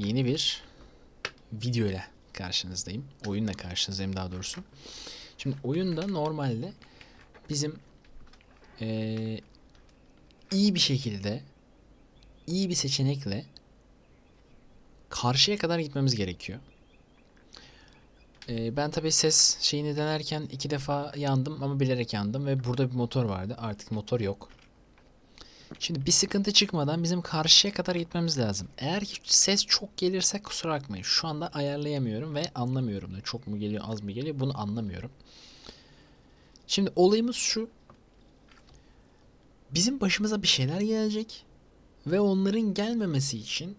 yeni bir video ile karşınızdayım. Oyunla karşınızdayım daha doğrusu. Şimdi oyunda normalde bizim eee, iyi bir şekilde iyi bir seçenekle karşıya kadar gitmemiz gerekiyor. Eee, ben tabii ses şeyini denerken iki defa yandım ama bilerek yandım ve burada bir motor vardı. Artık motor yok. Şimdi bir sıkıntı çıkmadan bizim karşıya kadar gitmemiz lazım. Eğer ki ses çok gelirse kusura bakmayın. Şu anda ayarlayamıyorum ve anlamıyorum da çok mu geliyor az mı geliyor bunu anlamıyorum. Şimdi olayımız şu. Bizim başımıza bir şeyler gelecek ve onların gelmemesi için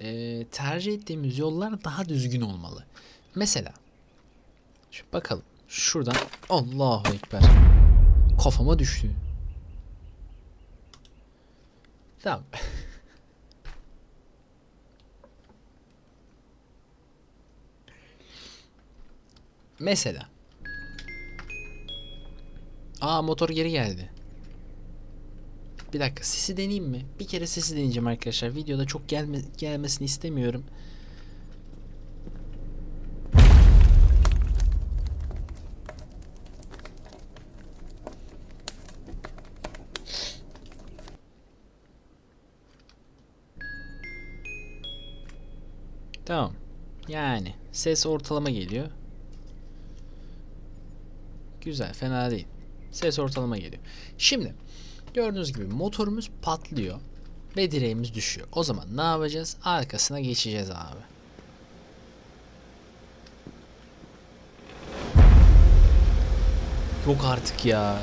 eee, tercih ettiğimiz yollar daha düzgün olmalı. Mesela şu bakalım şuradan Allahu Ekber kafama düştü. Tamam. Mesela. Aa motor geri geldi. Bir dakika sesi deneyeyim mi? Bir kere sesi deneyeceğim arkadaşlar. Videoda çok gelme, gelmesini istemiyorum. Tamam. Yani ses ortalama geliyor. Güzel, fena değil. Ses ortalama geliyor. Şimdi gördüğünüz gibi motorumuz patlıyor ve direğimiz düşüyor. O zaman ne yapacağız? Arkasına geçeceğiz abi. Yok artık ya.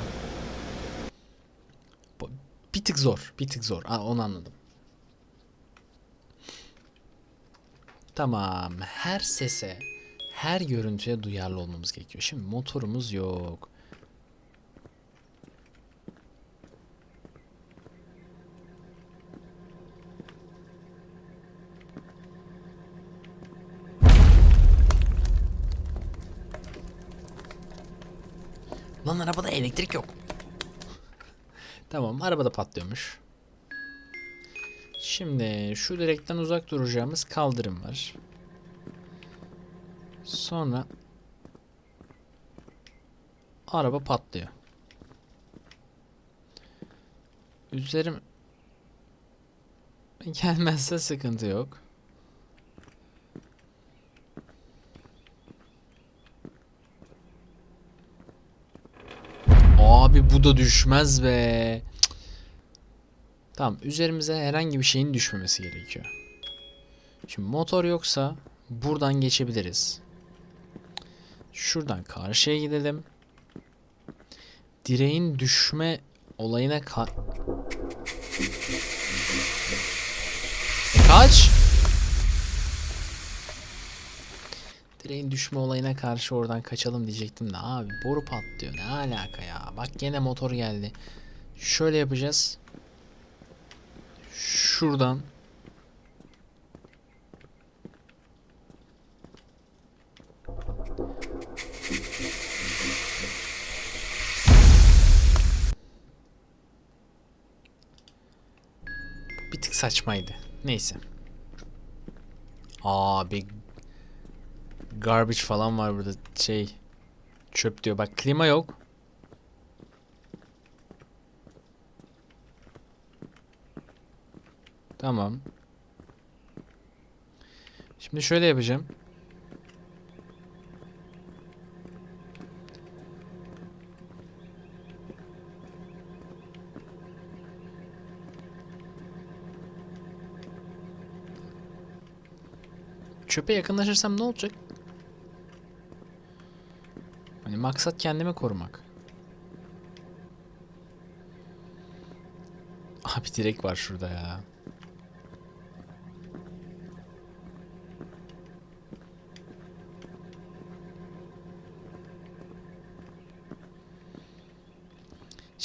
Bir tık zor, bir tık zor. Aa, onu anladım. Tamam. Her sese, her görüntüye duyarlı olmamız gerekiyor. Şimdi motorumuz yok. Lan arabada elektrik yok. Tamam, arabada patlıyormuş. Şimdi şu direkten uzak duracağımız kaldırım var. Sonra araba patlıyor. Üzerim gelmezse sıkıntı yok. Abi bu da düşmez be. Tamam üzerimize herhangi bir şeyin düşmemesi gerekiyor. Şimdi motor yoksa buradan geçebiliriz. Şuradan karşıya gidelim. Direğin düşme olayına ka- Kaç? Direğin düşme olayına karşı oradan kaçalım diyecektim de abi boru patlıyor ne alaka ya bak gene motor geldi şöyle yapacağız şuradan. Bir tık saçmaydı. Neyse. Abi garbage falan var burada. Şey çöp diyor. Bak klima yok Tamam. Şimdi şöyle yapacağım. Çöpe yakınlaşırsam ne olacak? Hani maksat kendimi korumak. Abi direk var şurada ya.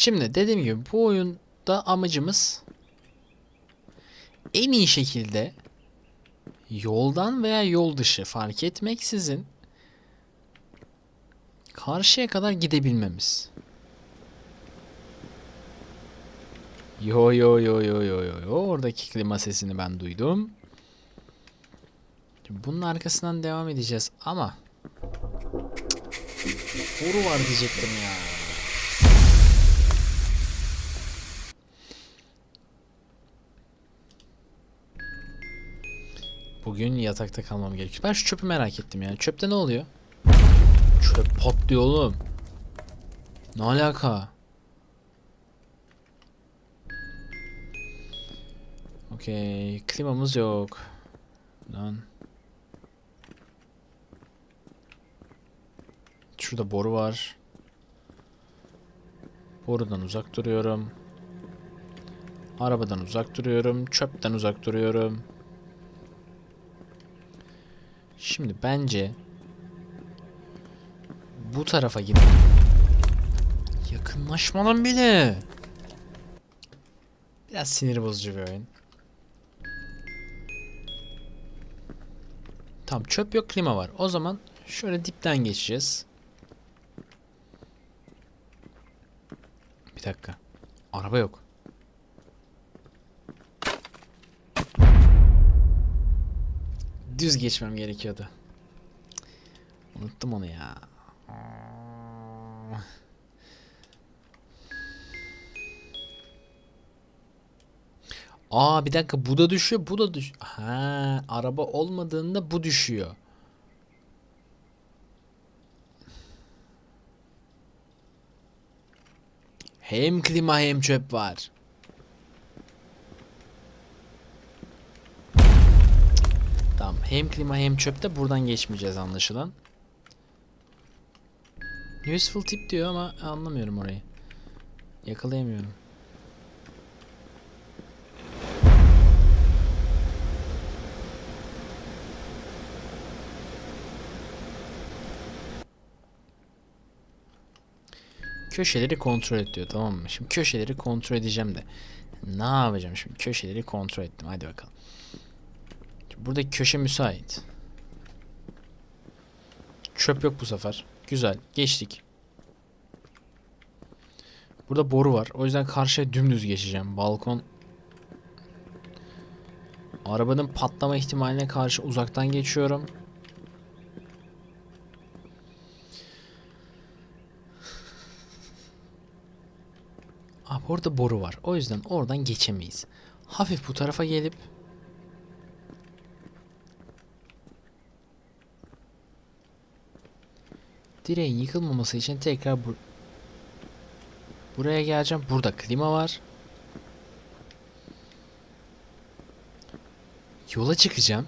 Şimdi dediğim gibi bu oyunda amacımız en iyi şekilde yoldan veya yol dışı fark etmeksizin karşıya kadar gidebilmemiz. Yo yo yo yo yo yo yo oradaki klima sesini ben duydum. Bunun arkasından devam edeceğiz ama boru var diyecektim ya. Bugün yatakta kalmam gerekiyor. Ben şu çöpü merak ettim ya. Çöpte ne oluyor? Çöp patlıyor oğlum. Ne alaka? Okey. Klimamız yok. Lan. Şurada boru var. Borudan uzak duruyorum. Arabadan uzak duruyorum. Çöpten uzak duruyorum. Şimdi bence bu tarafa gidip yakınlaşmadan bile biraz sinir bozucu bir oyun. Tamam çöp yok klima var. O zaman şöyle dipten geçeceğiz. Bir dakika. Araba yok. Düz geçmem gerekiyordu. Unuttum onu ya. Aa bir dakika bu da düşüyor bu da düş. Ha araba olmadığında bu düşüyor. Hem klima hem çöp var. Tamam hem klima hem çöpte buradan geçmeyeceğiz anlaşılan. Useful tip diyor ama anlamıyorum orayı. Yakalayamıyorum. Köşeleri kontrol et diyor tamam mı? Şimdi köşeleri kontrol edeceğim de. Ne yapacağım şimdi? Köşeleri kontrol ettim. Hadi bakalım. Buradaki köşe müsait. Çöp yok bu sefer. Güzel. Geçtik. Burada boru var. O yüzden karşıya dümdüz geçeceğim. Balkon Arabanın patlama ihtimaline karşı uzaktan geçiyorum. Abi orada boru var. O yüzden oradan geçemeyiz. Hafif bu tarafa gelip direğin yıkılmaması için tekrar bu buraya geleceğim. Burada klima var. Yola çıkacağım.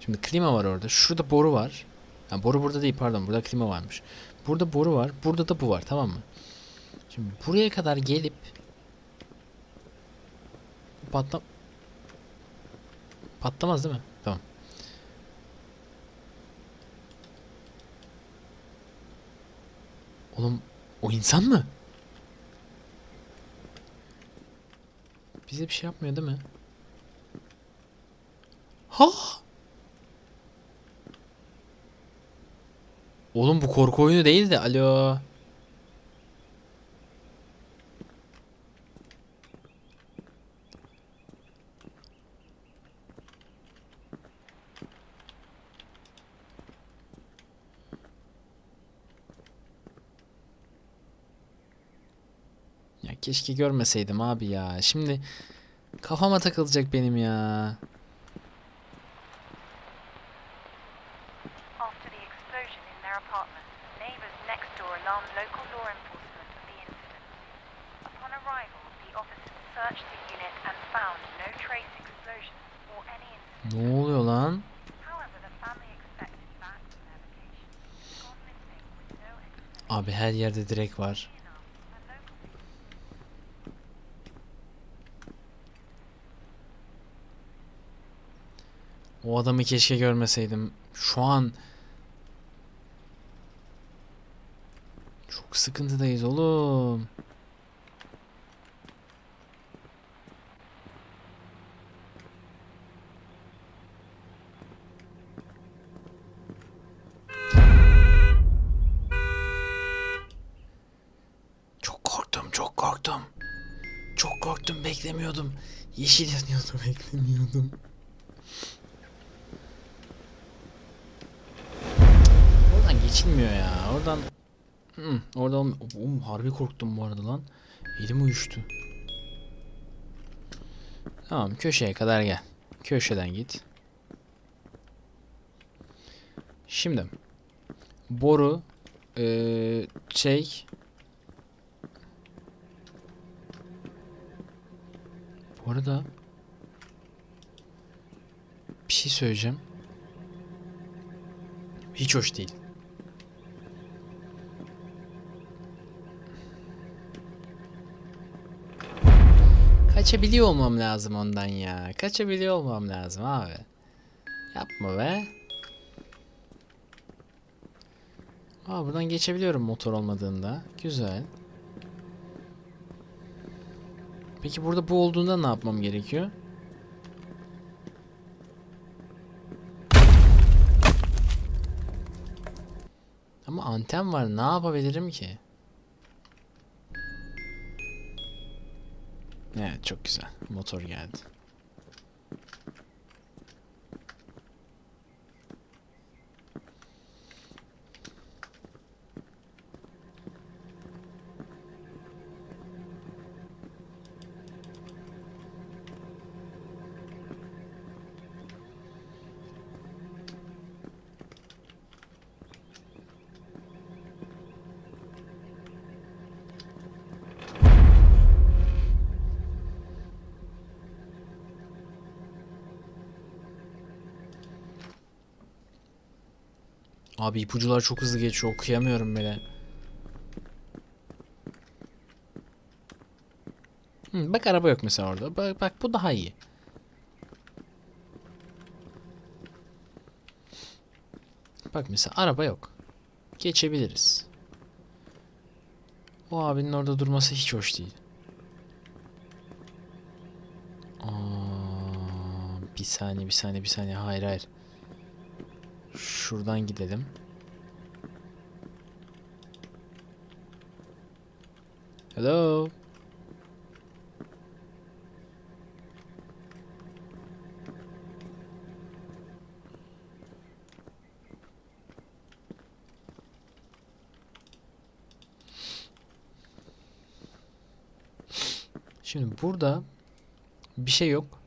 Şimdi klima var orada. Şurada boru var. Ha, boru burada değil pardon. Burada klima varmış. Burada boru var. Burada da bu var tamam mı? Şimdi buraya kadar gelip patlam patlamaz değil mi? Tamam. Oğlum o insan mı? Bize bir şey yapmıyor değil mi? Ha? Oğlum bu korku oyunu değil de alo. Ya keşke görmeseydim abi ya. Şimdi kafama takılacak benim ya. After the explosion in their apartment, neighbors next O adamı keşke görmeseydim. Şu an çok sıkıntıdayız oğlum. Çok korktum, çok korktum. Çok korktum, beklemiyordum. Yeşil yanıyordu, beklemiyordum. Geçilmiyor ya. Oradan Hı, oradan Oğlum, harbi korktum bu arada lan. Elim uyuştu. Tamam köşeye kadar gel. Köşeden git. Şimdi boru eee, şey Bu arada bir şey söyleyeceğim. Hiç hoş değil. Kaçabiliyor olmam lazım ondan ya. Kaçabiliyor olmam lazım abi. Yapma be. Aa buradan geçebiliyorum motor olmadığında. Güzel. Peki burada bu olduğunda ne yapmam gerekiyor? Ama anten var. Ne yapabilirim ki? Evet çok güzel. Motor geldi. Abi ipucular çok hızlı geçiyor. Okuyamıyorum bile. Hı, bak araba yok mesela orada. Bak, bak bu daha iyi. Bak mesela araba yok. Geçebiliriz. O abinin orada durması hiç hoş değil. Aa, bir saniye bir saniye bir saniye hayır hayır. Şuradan gidelim. Hello. Şimdi burada bir şey yok.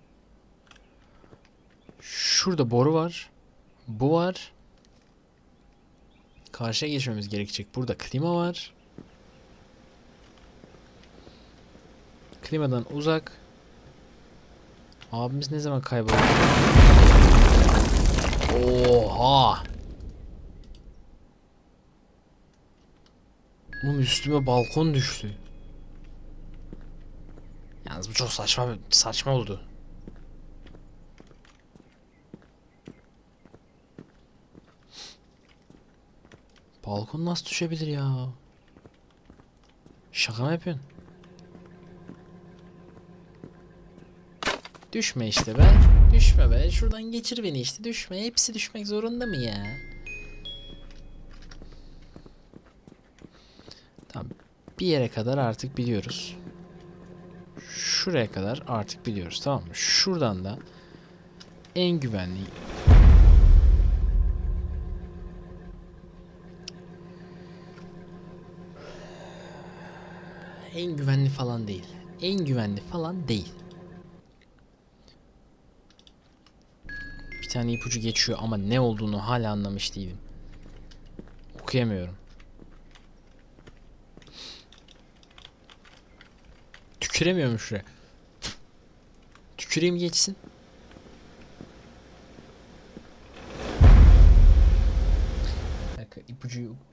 Şurada boru var. Bu var. Karşıya geçmemiz gerekecek. Burada klima var. Klimadan uzak. Abimiz ne zaman kayboldu? Oha! Oğlum üstüme balkon düştü. Yalnız bu çok saçma saçma oldu. Balkon nasıl düşebilir ya? Şaka mı yapıyorsun? Düşme işte be. Düşme be. Şuradan geçir beni işte. Düşme. Hepsi düşmek zorunda mı ya? Tamam. Bir yere kadar artık biliyoruz. Şuraya kadar artık biliyoruz. Tamam mı? Şuradan da en güvenli En güvenli falan değil. En güvenli falan değil. Bir tane ipucu geçiyor ama ne olduğunu hala anlamış değilim. Okuyamıyorum. Tüküremiyorum şuraya. Tüküreyim geçsin. Bir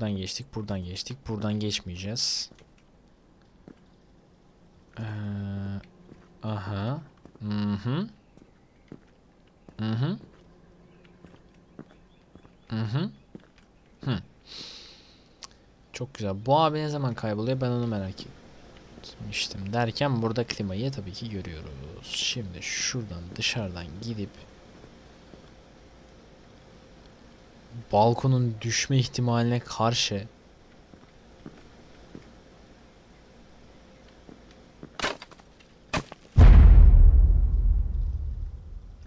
Buradan geçtik, buradan geçtik, buradan geçmeyeceğiz. Ee, aha. Hı hı. Hı hı. Hı hı. Hı. Çok güzel. Bu abi ne zaman kayboluyor ben onu merak etmiştim. Derken burada klimayı tabii ki görüyoruz. Şimdi şuradan dışarıdan gidip balkonun düşme ihtimaline karşı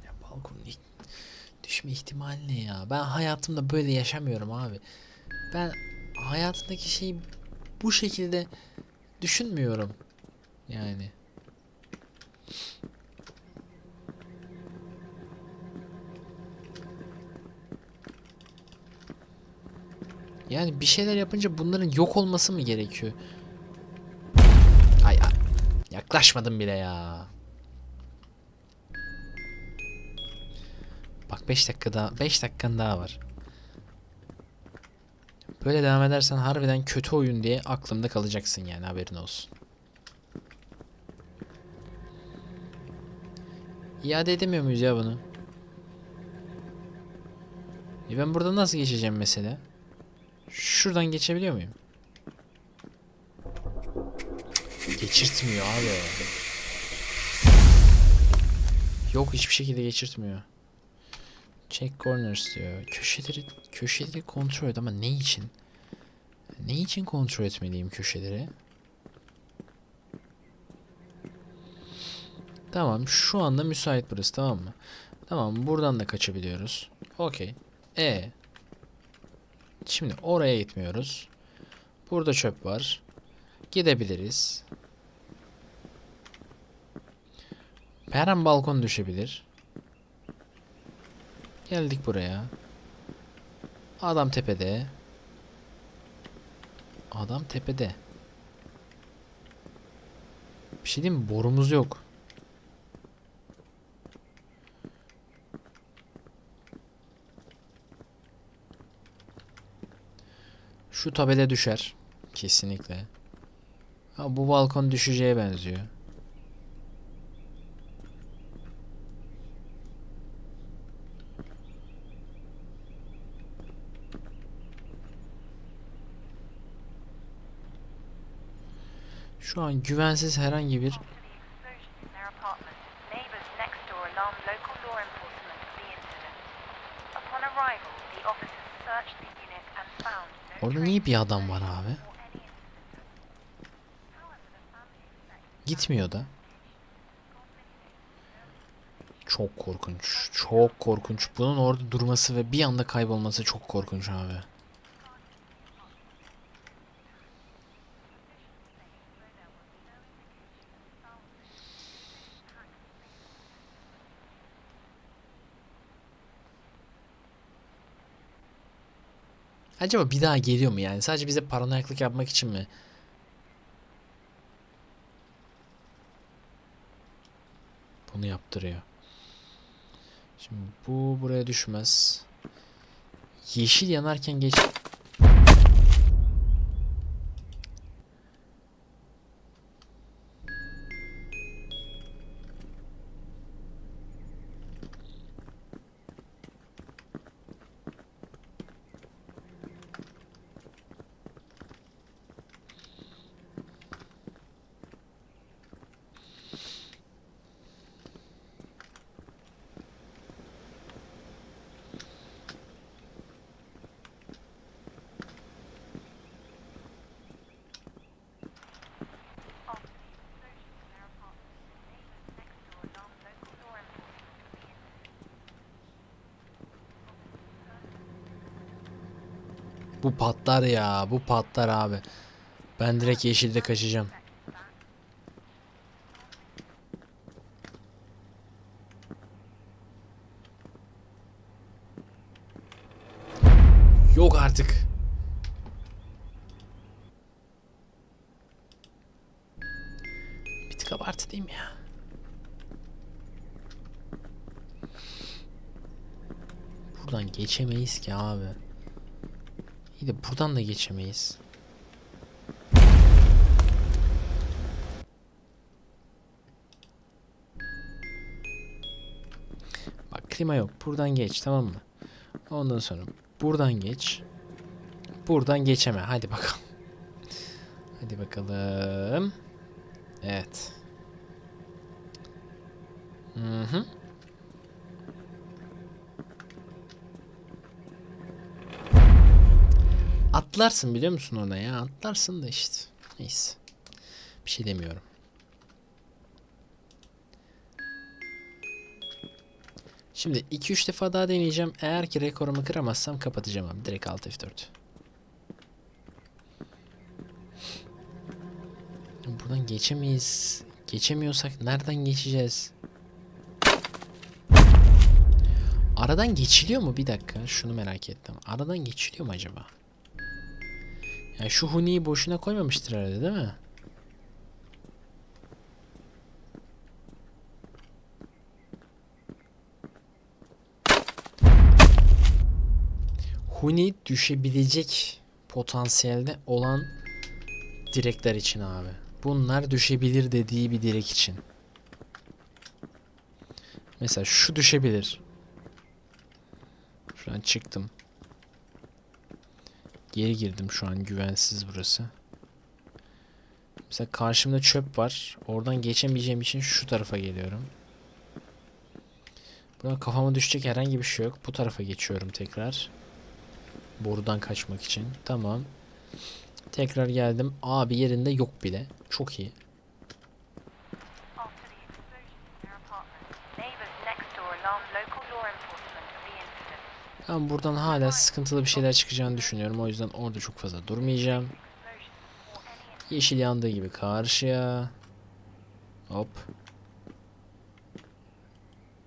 ya balkonun düşme ihtimali ne ya? Ben hayatımda böyle yaşamıyorum abi. Ben hayatındaki şeyi bu şekilde düşünmüyorum. Yani. Yani bir şeyler yapınca bunların yok olması mı gerekiyor? Ay, ay yaklaşmadım bile ya. Bak 5 dakika daha 5 dakikan daha var. Böyle devam edersen harbiden kötü oyun diye aklımda kalacaksın yani haberin olsun. İade edemiyor muyuz ya bunu? E ben burada nasıl geçeceğim mesela? Şuradan geçebiliyor muyum? Geçirtmiyor abi. Yok hiçbir şekilde geçirtmiyor. Check corners diyor. Köşeleri köşeleri kontrol et ama ne için? Ne için kontrol etmeliyim köşeleri? Tamam şu anda müsait burası tamam mı? Tamam buradan da kaçabiliyoruz. Okey. E. Şimdi oraya gitmiyoruz. Burada çöp var. Gidebiliriz. Her balkon düşebilir. Geldik buraya. Adam tepede. Adam tepede. Bir şey diyeyim mi? Borumuz yok. Şu tabela düşer. Kesinlikle. Ha, bu balkon düşeceğe benziyor. Şu an güvensiz herhangi bir Orada niye bir adam var abi? Gitmiyor da. Çok korkunç. Çok korkunç. Bunun orada durması ve bir anda kaybolması çok korkunç abi. Acaba bir daha geliyor mu yani? Sadece bize paranoyaklık yapmak için mi? Bunu yaptırıyor. Şimdi bu buraya düşmez. Yeşil yanarken geç... Bu patlar ya. Bu patlar abi. Ben direkt yeşilde kaçacağım. Yok artık. Bir tık abartı ya? Buradan geçemeyiz ki abi. İyi de buradan da geçemeyiz. Bak klima yok. Buradan geç tamam mı? Ondan sonra buradan geç. Buradan geçeme. Hadi bakalım. Hadi bakalım. Evet. Hı hı. Atlarsın biliyor musun orada ya? Atlarsın da işte. Neyse. Bir şey demiyorum. Şimdi 2-3 defa daha deneyeceğim. Eğer ki rekorumu kıramazsam kapatacağım abi. Direkt Alt F4. Buradan geçemeyiz. Geçemiyorsak nereden geçeceğiz? Aradan geçiliyor mu? Bir dakika. Şunu merak ettim. Aradan geçiliyor mu acaba? Yani şu Huni'yi boşuna koymamıştır herhalde değil mi? Huni düşebilecek potansiyelde olan direkler için abi. Bunlar düşebilir dediği bir direk için. Mesela şu düşebilir. Şu an çıktım. Geri girdim şu an güvensiz burası. Mesela karşımda çöp var. Oradan geçemeyeceğim için şu tarafa geliyorum. Buradan kafama düşecek herhangi bir şey yok. Bu tarafa geçiyorum tekrar. Borudan kaçmak için. Tamam. Tekrar geldim. Abi yerinde yok bile. Çok iyi. Ben buradan hala sıkıntılı bir şeyler çıkacağını düşünüyorum. O yüzden orada çok fazla durmayacağım. Yeşil yandığı gibi karşıya. Hop.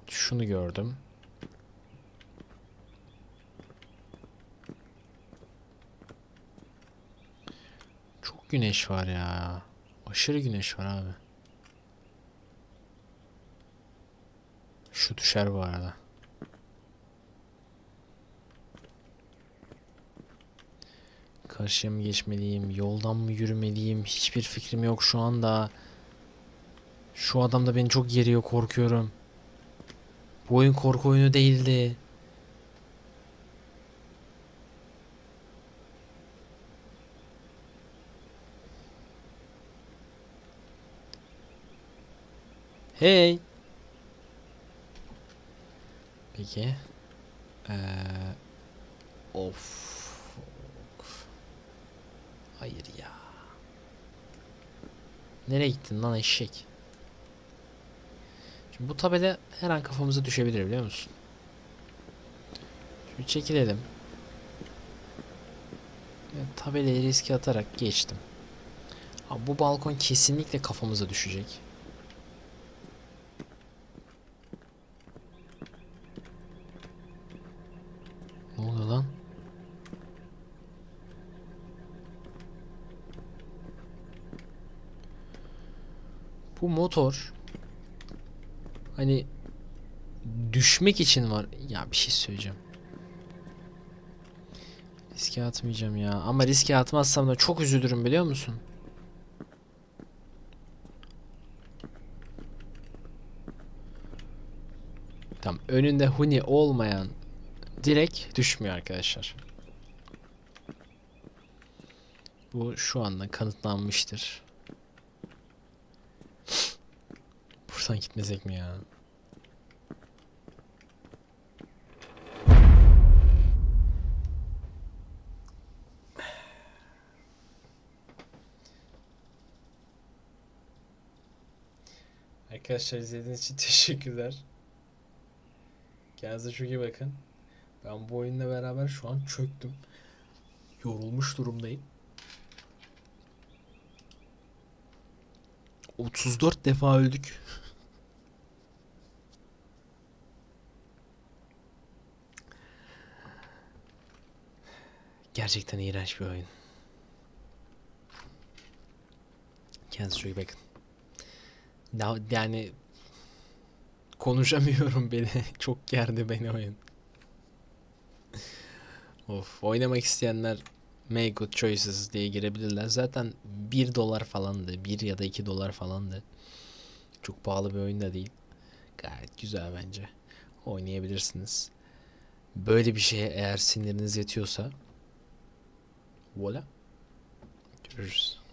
Şunu gördüm. Çok güneş var ya. Aşırı güneş var abi. Şu düşer bu arada. Karşıya mı geçmeliyim? Yoldan mı yürümeliyim? Hiçbir fikrim yok şu anda. Şu adam da beni çok geriyor korkuyorum. Bu oyun korku oyunu değildi. Hey. Peki. Ee, of. Hayır ya. Nereye gittin lan eşek? Şimdi bu tabela her an kafamıza düşebilir biliyor musun? Şimdi çekilelim. Ve tabelayı riske atarak geçtim. Abi bu balkon kesinlikle kafamıza düşecek. Ne oluyor lan? Bu motor hani düşmek için var. Ya bir şey söyleyeceğim. Riske atmayacağım ya. Ama riske atmazsam da çok üzülürüm biliyor musun? Tamam önünde huni olmayan direkt düşmüyor arkadaşlar. Bu şu anda kanıtlanmıştır. Buradan gitmesek mi ya? Arkadaşlar izlediğiniz için teşekkürler. Kendinize çok iyi bakın. Ben bu oyunla beraber şu an çöktüm. Yorulmuş durumdayım. 34 defa öldük. Gerçekten iğrenç bir oyun. Kendinize çok bakın. Ya- Yani konuşamıyorum beni. Çok gerdi beni oyun. Of, oynamak isteyenler Make Good Choices diye girebilirler. Zaten 1 dolar falandı. 1 ya da 2 dolar falandı. Çok pahalı bir oyun da değil. Gayet güzel bence. Oynayabilirsiniz. Böyle bir şeye eğer siniriniz yetiyorsa Voila. Görüşürüz.